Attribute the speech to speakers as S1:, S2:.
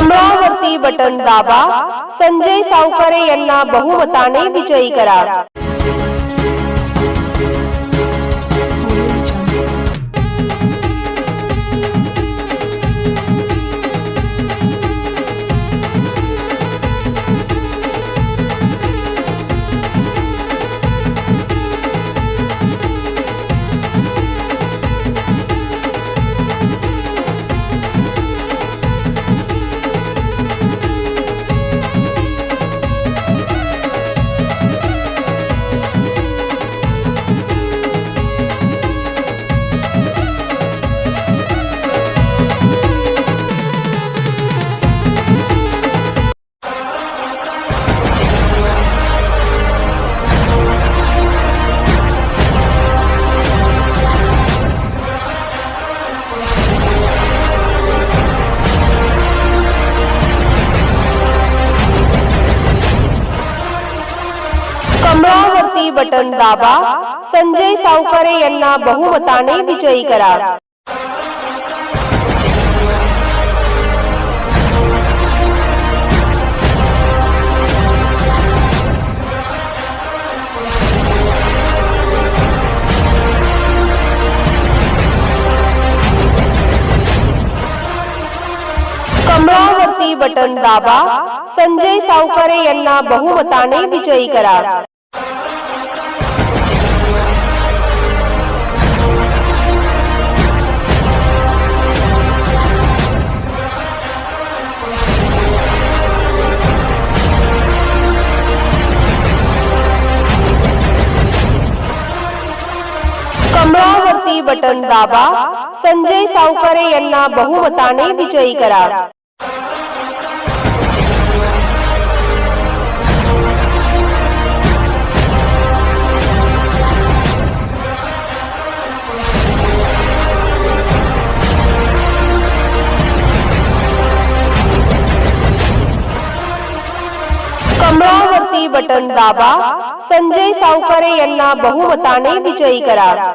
S1: कमळावरती button दाबा संजय सावकारे यांना बहुमताने विजयी करा. कमळावरती बटन दाबा. संजय सावकारे यांना बहुमताने विजयी करा कमळावरती बटन दाबा. संजय सावकारे यांना बहुमताने विजयी करा कमळावरती बटन दाबा, संजय सावकारे यांना बहुमताने विजयी करा. कमळावरती बटन दाबा, संजय सावकारे यांना बहुमताने विजयी करा.